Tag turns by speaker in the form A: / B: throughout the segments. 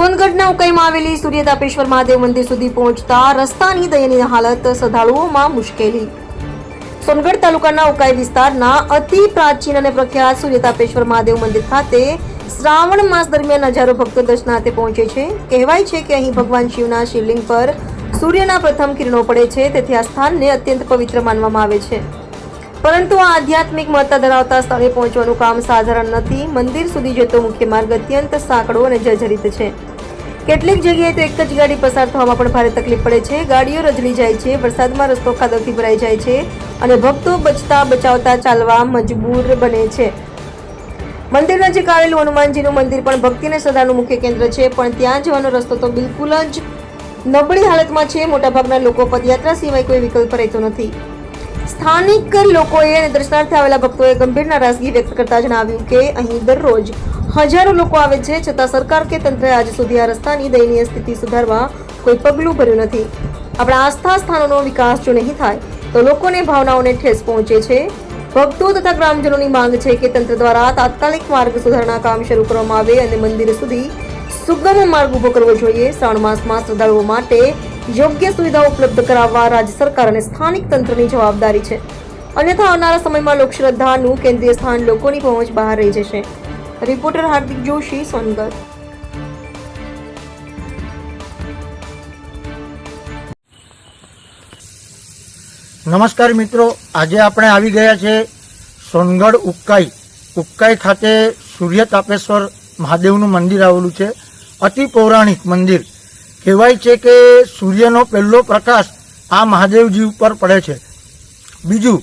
A: સોનગઢના ઉકાઈમાં આવેલી સૂર્ય તાપેશ્વર મહાદેવ મંદિર સુધી પહોંચતા રસ્તાની દયનીય હાલત શ્રદ્ધાળુઓમાં મુશ્કેલી. સોનગઢ તાલુકાના ઉકાઈ વિસ્તારના અતિ પ્રાચીન અને પ્રખ્યાત સૂર્ય તાપેશ્વર મહાદેવ મંદિર ખાતે શ્રાવણ માસ દરમિયાન હજારો ભક્તો દર્શનાર્થે પહોંચે છે. કહેવાય છે કે અહીં ભગવાન શિવના શિવલિંગ પર સૂર્યના પ્રથમ કિરણો પડે છે. તેથી આ સ્થાનને અત્યંત પવિત્ર માનવામાં આવે છે. પરંતુ આ આધ્યાત્મિક મહત્તા ધરાવતા સ્થળે પહોંચવાનું કામ સાધારણ નથી. મંદિર સુધી જતો મુખ્ય માર્ગ અત્યંત સાંકડો અને જર્જરિત છે. કેટલીક જગ્યાએ તો એક જ ગાડી પસાર થવામાં પણ ભારે તકલીફ પડે છે. ગાડીઓ રજળી જાય છે, વરસાદમાં રસ્તો ખાદોથી ભરાઈ જાય છે અને ભક્તો બચતા બચાવતા ચાલવા મજબૂર બને છે. મંદિર નજીક આવેલું હનુમાનજીનું મંદિર પણ ભક્તિને સદાનું મુખ્ય કેન્દ્ર છે, પણ ત્યાં જવાનો રસ્તો તો બિલકુલ જ નબળી હાલતમાં છે. મોટાભાગના લોકો પદયાત્રા સિવાય કોઈ વિકલ્પ રહેતો નથી. સ્થાનિક લોકોએ અને દર્શનાર્થે આવેલા ભક્તોએ ગંભીર નારાજગી વ્યક્ત કરતા જણાવ્યું કે અહીં દરરોજ હજારો લોકો આવે છે, છતાં સરકાર કે તંત્રએ આજ સુધી આ રસ્તાની દયનીય સ્થિતિ સુધારવા કોઈ પગલું ભર્યું નથી. આપણા આસ્થા સ્થાનોનો વિકાસ જો નહીં થાય, તો લોકોને ભાવનાઓને ઠેસ પહોંચે છે. ભક્તો તથા ગ્રામજનોની માંગ છે કે તંત્ર દ્વારા તાત્કાલિક માર્ગ સુધારણા કામ શરૂ કરવામાં આવે અને મંદિર સુધી સુગમ માર્ગ ઊભો કરવો જોઈએ. શ્રાવણ માસમાં શ્રદ્ધાળુઓ માટે યોગ્ય સુવિધાઓ ઉપલબ્ધ કરાવવા રાજ્ય સરકાર અને સ્થાનિક તંત્રની જવાબદારી છે. અન્યથા આવનારા સમયમાં લોકશ્રદ્ધાનું કેન્દ્રીય સ્થાન લોકોની પહોંચ બહાર રહી જશે. રિપોર્ટર હાર્દિક જોશી, સોનગઢ.
B: નમસ્કાર મિત્રો, આજે આપણે આવી ગયા છે સોનગઢ ઉક્કાઈ. ઉક્કાઈ ખાતે સૂર્ય તાપેશ્વર મહાદેવનું મંદિર આવેલું છે. અતિ પૌરાણિક મંદિર. કહેવાય છે કે સૂર્યનો પહેલો પ્રકાશ આ મહાદેવજી ઉપર પડે છે. બીજું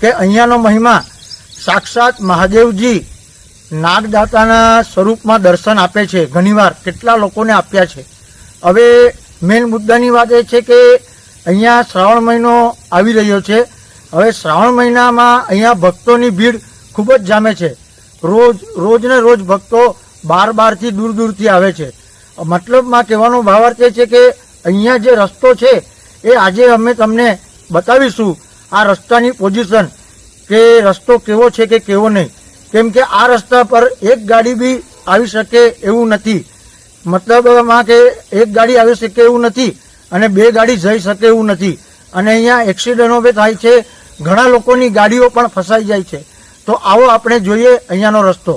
B: કે અહીંયાનો મહિમા સાક્ષાત મહાદેવજી નાગદાતાના સ્વરૂપમાં દર્શન આપે છે. ઘણીવાર કેટલા લોકોને આપ્યા છે. હવે મેઇન મુદ્દાની વાત એ છે કે અહીંયા શ્રાવણ મહિનો આવી રહ્યો છે. હવે શ્રાવણ મહિનામાં અહીંયા ભક્તોની ભીડ ખૂબ જ જામે છે. રોજ, રોજને રોજ ભક્તો બાર બારથી દૂર દૂરથી આવે છે. મતલબમાં કહેવાનો ભાવાર્થ એ છે કે અહીંયા જે રસ્તો છે, એ આજે અમે તમને બતાવીશું આ રસ્તાની પોઝિશન કે રસ્તો કેવો છે કે કેવો નહીં. કેમ કે આ રસ્તા પર એક ગાડી બી આવી શકે એવું નથી. મતલબમાં કે એક ગાડી આવી શકે એવું નથી અને બે ગાડી જઈ શકે એવું નથી. અને અહીંયા એક્સિડન્ટો બી થાય છે, ઘણા લોકોની ગાડીઓ પણ ફસાઈ જાય છે. તો આવો આપણે જોઈએ અહીંયાનો રસ્તો.